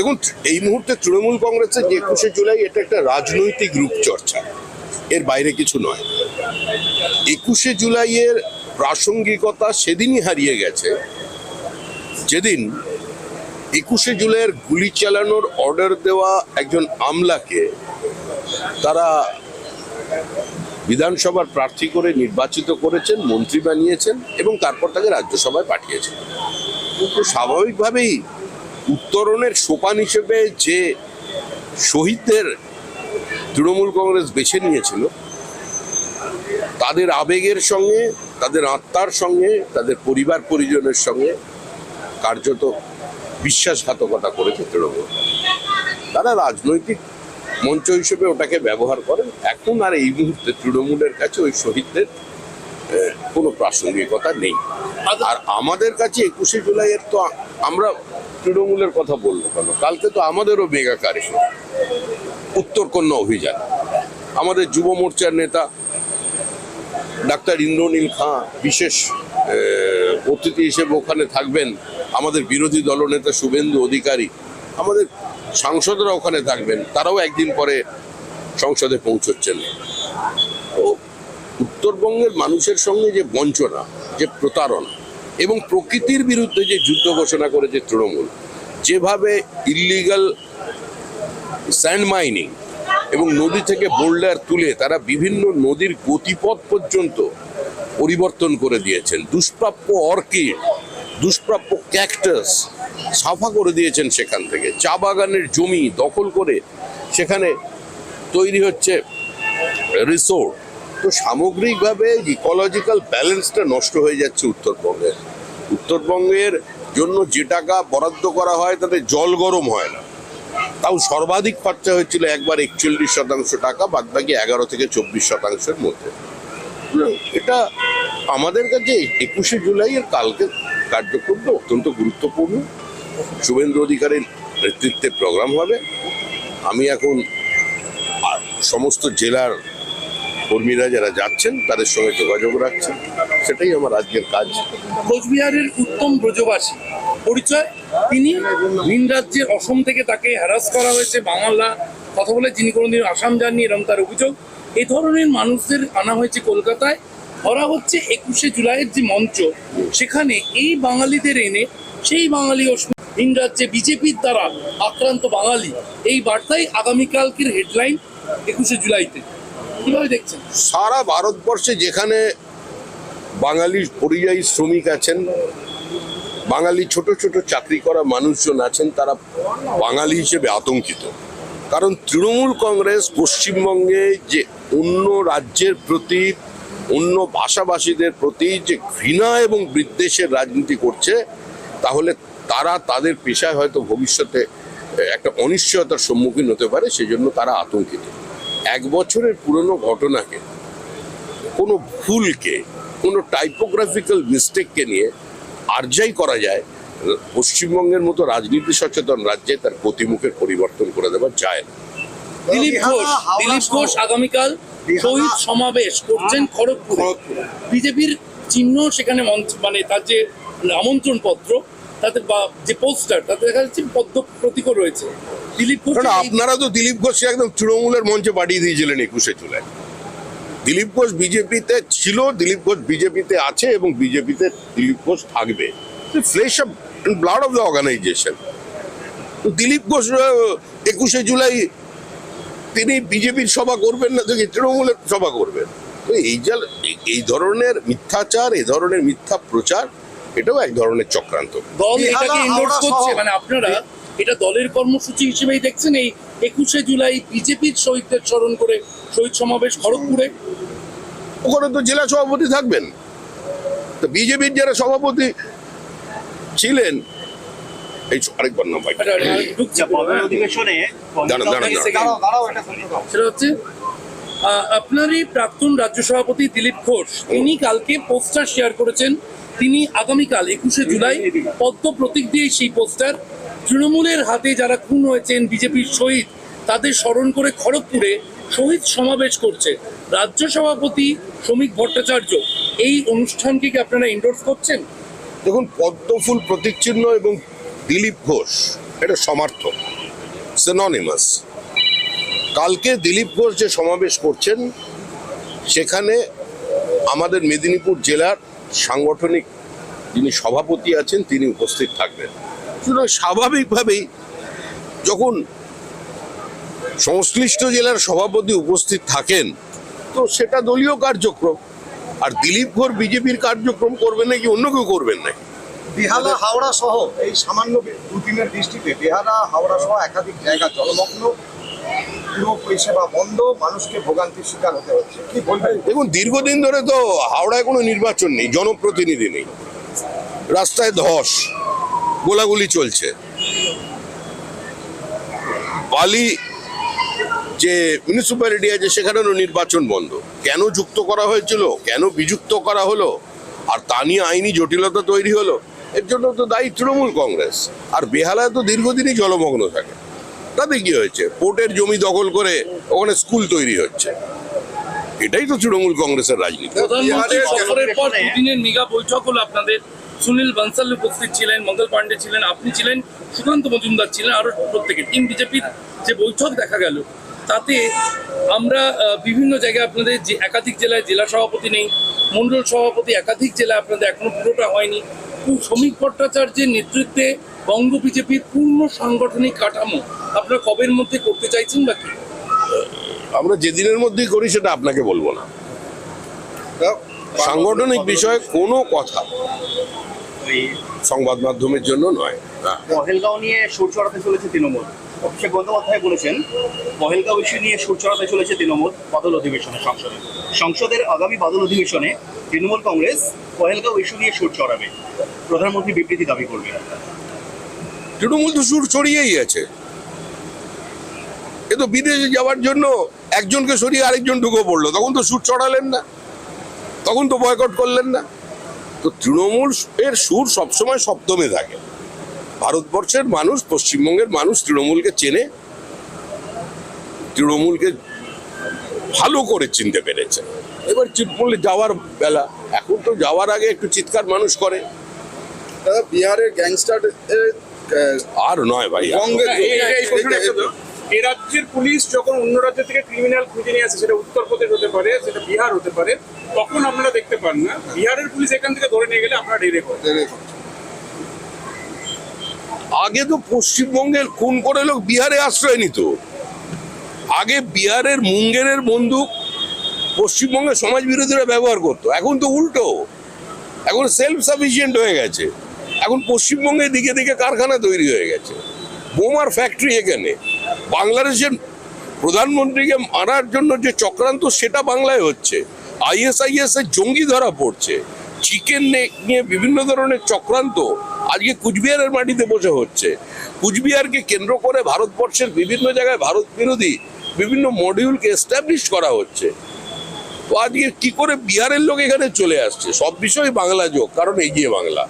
দেখুন, এই মুহূর্তে তৃণমূল কংগ্রেসের যে একুশে জুলাই এটা একটা রাজনৈতিক রূপচর্চা। এর বাইরে কিছু নয়। একুশে জুলাইয়ের প্রাসঙ্গিকতা সেদিনই হারিয়ে গেছে। যেদিন একুশে জুলাইয়ের গুলি চালানোর অর্ডার দেওয়া একজন আমলাকে তারা বিধানসভার প্রার্থী করে নির্বাচিত করেছেন, মন্ত্রী বানিয়েছেন এবং তারপর তাকে রাজ্যসভায় পাঠিয়েছেন। কিন্তু স্বাভাবিকভাবেই উত্তরণের সোপান হিসেবে যে শহীদদের তৃণমূল কংগ্রেস বেছে নিয়েছিল তাদের আবেগের সঙ্গে তাদের আত্মার সঙ্গে তাদের পরিবার পরিজনের সঙ্গে কার্যত বিশ্বাসঘাতকতা করেছে তৃণমূল। তারা রাজনৈতিক মঞ্চ হিসেবে ওটাকে ব্যবহার করেন। এখন আর এই মুহূর্তে তৃণমূলের কাছে ওই শহীদদের কোনো প্রাসঙ্গিকতা নেই। আর আমাদের কাছে একুশে জুলাইয়ের তো আমরা তৃণমূলের কথা বলল কেন? কালকে তো আমাদেরও মেগা কারে উত্তরকন্যা অভিযান। আমাদের যুব মোর্চার নেতা ডাক্তার ইন্দ্রনীল খাঁ বিশেষ অতিথি হিসেবে ওখানে থাকবেন। আমাদের বিরোধী দলনেতা শুভেন্দু অধিকারী। আমাদের সাংসদরা ওখানে থাকবেন। তারাও একদিন পরে সংসদে পৌঁছচ্ছেন। তো উত্তরবঙ্গের মানুষের সঙ্গে যে বঞ্চনা, যে প্রতারণা এবং প্রকৃতির বিরুদ্ধে যে যুদ্ধ ঘোষণা করেছে তৃণমূল, যেভাবে ইলিগাল স্যান্ড মাইনিং এবং নদী থেকে বোল্ডার তুলে তারা বিভিন্ন নদীর গতিপথ পর্যন্ত পরিবর্তন করে দিয়েছেন। দুষ্প্রাপ্য অর্কিড, দুষ্প্রাপ্য ক্যাকটাস সাফা করে দিয়েছেন সেখান থেকে। চা বাগানের জমি দখল করে সেখানে তৈরি হচ্ছে রিসোর্ট তো সামগ্রিকভাবে ইকোলজিক্যাল ব্যালেন্সটা নষ্ট হয়ে যাচ্ছে উত্তরবঙ্গের উত্তরবঙ্গের জন্য যে টাকা বরাদ্দ করা হয় তাতে জল গরম হয় না। তাও সর্বাধিক খরচা হয়েছিল একবার একচল্লিশ শতাংশ টাকা বাদ বাকি এগারো থেকে চব্বিশ শতাংশের মধ্যে। এটা আমাদের কাছে একুশে জুলাইয়ের কালকে কার্যক্রমটা অত্যন্ত গুরুত্বপূর্ণ। শুভেন্দু অধিকারের নেতৃত্বে প্রোগ্রাম হবে। আমি এখন সমস্ত জেলার কর্মীরা যারা যাচ্ছেন, তাদের সঙ্গে যোগাযোগ রাখছেন। সেটাই আমার আজকের কাজ। কোচবিহারের উত্তম ব্রজবাসী। পরিচয়? তিনি ভিন রাজ্যের অসম থেকে তাকে হ্যারাস করা হয়েছে, বাংলা কথা বলে, যিনি কোনোদিন আসাম যাননি এরকম তার অভিযোগ। এই ধরনের মানুষদের আনা হয়েছে কলকাতায়। ধরা হচ্ছে একুশে জুলাইয়ের যে মঞ্চ, সেখানে এই বাঙালিদের এনে সেই বাঙালি ভিন রাজ্যে বিজেপির দ্বারা আক্রান্ত বাঙালি। এই বার্তাই আগামীকালকের হেডলাইন একুশে জুলাইতে। সারা ভারতবর্ষে যেখানে বাঙালি পরিযায়ী শ্রমিক আছেন, বাঙালি ছোট ছোট চাকরি করা মানুষজন আছেন, তারা বাঙালি হিসেবে আতঙ্কিত। কারণ তৃণমূল কংগ্রেস পশ্চিমবঙ্গে যে অন্য রাজ্যের প্রতি, অন্য ভাষাভাষীদের প্রতি যে ঘৃণা এবং বিদ্বেষের রাজনীতি করছে, তাহলে তারা তাদের পেশায় হয়তো ভবিষ্যতে একটা অনিশ্চয়তার সম্মুখীন হতে পারে, সেজন্য তারা আতঙ্কিত। এক বছরের পুরনো ঘটনাকে কোনো ভুলকে কোনো টাইপোগ্রাফিক্যাল মিস্টেককে নিয়ে আরজাই করা যায় পশ্চিমবঙ্গের মতো রাজনীতি সচেতন রাজ্যে তার গতিমুখের পরিবর্তন করে দেওয়া যায় না। দিলীপ ঘোষ দিলীপ ঘোষ আগামীকাল শহীদ সমাবেশ করছেন খড়গপুরে। বিজেপির চিহ্ন সেখানে মানে তার যে আমন্ত্রণ পত্র তাতে বা যে পোস্টার তাতে দেখা যাচ্ছে পদ্ম প্রতীকও রয়েছে। দিলীপ ঘোষ আপনারা তো দিলীপ ঘোষকে একদম তৃণমূলের মঞ্চে পাঠিয়ে দিয়েছিলেন একুশে জুলাই। দিলীপ ঘোষ বিজেপিতে ছিল দিলীপ ঘোষ বিজেপিতে আছে এবং বিজেপিতে দিলীপ ঘোষ থাকবে। Flesh of blood of the organisation Dilip Ghosh একুশে জুলাই তিনি বিজেপির সভা করবেন না তো তৃণমূলের সভা করবেন। তো এই যা এই- এই ধরনের মিথ্যাচার এই ধরনের মিথ্যা প্রচার এটাও এক ধরনের চক্রান্ত। দল এটাকে এন্ডোর্স করছে। মানে আপনারা এটা দলের কর্মসূচি হিসেবেই দেখছেন। এই একুশে জুলাই বিজেপির শহীদদের স্মরণ করে শহীদ সমাবেশ খড়গপুরে। ওখানে তো জেলা সভাপতি থাকবেন। তো বিজেপির যারা সভাপতি ছিলেন এই আরেকবার নাম ভাই। সেটা হচ্ছে আহ, আপনারই প্রাক্তন রাজ্য সভাপতি দিলীপ ঘোষ তিনি কালকে পোস্টার শেয়ার করেছেন তিনি আগামীকাল একুশে জুলাই পদ্ম প্রতীক দিয়ে সেই পোস্টার তৃণমূলের হাতে যারা খুন হয়েছেন, বিজেপির শহীদ তাদের স্মরণ করে খড়গপুরে শহীদ সমাবেশ করছে রাজ্য সভাপতি শ্রমিক ভট্টাচার্য। এই অনুষ্ঠানকে কি আপনারা এন্ডোর্স করছেন? দেখুন, পদ্মফুল প্রতীক চিহ্ন এবং দিলীপ ঘোষ, এটা সমার্থক সিননিমাস কালকে দিলীপ ঘোষ যে সমাবেশ করছেন, সেখানে আমাদের মেদিনীপুর জেলার সাংগঠনিক যিনি সভাপতি আছেন, তিনি উপস্থিত থাকবেন। সুতরাং স্বাভাবিকভাবেই যখন সংশ্লিষ্ট জেলার সভাপতি উপস্থিত থাকেন, তো সেটা দলীয় কার্যক্রম। আর দিলীপ ঘোষ বিজেপির কার্যক্রম করবেন নাকি অন্য কেউ করবেন নাকি? বেহালা, হাওড়া সহ এই সামান্য দুদিনের বৃষ্টিতে বেহালা, হাওড়া সহ একাধিক জায়গা জলমগ্ন। দেখুন, দীর্ঘদিন ধরে তো হাওড়ায় কোনো নির্বাচন নেই, জনপ্রতিনিধি নেই। রাস্তায় ধস, গোলাগুলি চলছে। বালি যে মিউনিসিপ্যালিটি আছে সেখানেও নির্বাচন বন্ধ। কেন যুক্ত করা হয়েছিল? কেন বিযুক্ত করা হলো? আর তা নিয়ে আইনি জটিলতা তৈরি হলো? এর জন্য তো দায়ী তৃণমূল কংগ্রেস। আর বেহালায় তো দীর্ঘদিনই জলমগ্ন থাকে। তাতে কি হয়েছে? পোর্টের জমি দখল করে ওখানে স্কুল তৈরি হচ্ছে। এটাই তো তৃণমূল কংগ্রেসের রাজনীতি। দুদিনের মেগা বৈঠক হলো আপনাদের। সুনীল বানসাল উপস্থিত ছিলেন মঙ্গল পান্ডে ছিলেন আপনি ছিলেন সুকান্ত মজুমদার ছিলেন আরও প্রত্যেকে টিম বিজেপির যে বৈঠক দেখা গেল তাতে আমরা বিভিন্ন জায়গায় আপনাদের যে একাধিক জেলায় জেলা সভাপতি নেই মন্ডল সভাপতি একাধিক জেলায় আপনাদের এখনও পুরোটা হয়নি। খুব শ্রমিক ভট্টাচার্যের নেতৃত্বে বঙ্গ বিজেপির পূর্ণ সাংগঠনিক কাঠামো আপনারা কবের মধ্যে করতে চাইছেন বা কি? আমরা যেদিনের মধ্যেই করি সেটা আপনাকে বলব না। সাংগঠনিক বিষয়ে কোনো কথা সংবাদ মাধ্যমের জন্য নয়। পহেলগাঁও নিয়ে সুর চড়াতে চলেছে তৃণমূল। অভিষেক বন্দ্যোপাধ্যায় বলেছেন পহেলগাঁও ইস্যু নিয়ে সুর চড়াতে চলেছে তৃণমূল বাদল অধিবেশনে সংসদে। সংসদের আগামী বাদল অধিবেশনে তৃণমূল কংগ্রেস পহেলগাঁও ইস্যু নিয়ে সুর চড়াবে। প্রধানমন্ত্রী বিবৃতি দাবি করবেন। তৃণমূল তো সুর ছড়িয়েই আছে। এ তো বিদেশে যাওয়ার জন্য একজনকে সরিয়ে আরেকজন ঢুকে পড়ল, তখন তো সুর চড়ালেন না। তখন তো বয়কট করলেন না। তো তৃণমূল এর সুর সবসময় সপ্তমে থাকে। ভারতবর্ষের মানুষ, পশ্চিমবঙ্গের মানুষ তৃণমূলকে চেনে। তৃণমূলকে ভালো করে চিনতে পেরেছে। এবার তৃণমূলে যাওয়ার বেলা, এখন তো যাওয়ার আগে একটু চিৎকার মানুষ করে। দাদা বিহারের গ্যাংস্টার আর নয় ভাই রাজ্যের পুলিশ যখন অন্য রাজ্য থেকে ক্রিমিনাল খুঁজে নিয়ে আসে সেটা উত্তরপ্রদেশ হতে পারে সেটা বিহার হতে পারে তখন আপনারা দেখতে পান না। বিহারের পুলিশ এখান থেকে ধরে নিয়ে গেলে আপনারা ডেরে করেন আগে তো পশ্চিমবঙ্গের খুন করে লোক বিহারে আশ্রয় নিত। আগে বিহারের মুঙ্গেরের বন্দুক পশ্চিমবঙ্গের সমাজ বিরোধীরা ব্যবহার করতো। এখন তো উল্টো। এখন সেলফ সাফিসিয়েন্ট হয়ে গেছে। এখন পশ্চিমবঙ্গের দিকে দিকে কারখানা তৈরি হয়ে গেছে। বোমার ফ্যাক্টরি এখানে। বাংলাদেশের প্রধানমন্ত্রীকে মারার জন্য যে চক্রান্ত, সেটা বাংলায় হচ্ছে। আইএসআইএস এর জঙ্গি ধরা পড়ছে। চিকেন নিয়ে বিভিন্ন ধরনের চক্রান্ত আজকে কুচবিহারের মাটিতে বসে হচ্ছে। কুচবিহারকে কেন্দ্র করে ভারতবর্ষের বিভিন্ন জায়গায় ভারত বিরোধী বিভিন্ন মডিউলকে এস্টাবলিশ করা হচ্ছে। তো আজকে কি করে বিহারের লোক এখানে চলে আসছে? সব বিষয় বাংলা যোগ, কারণ এগিয়ে বাংলা।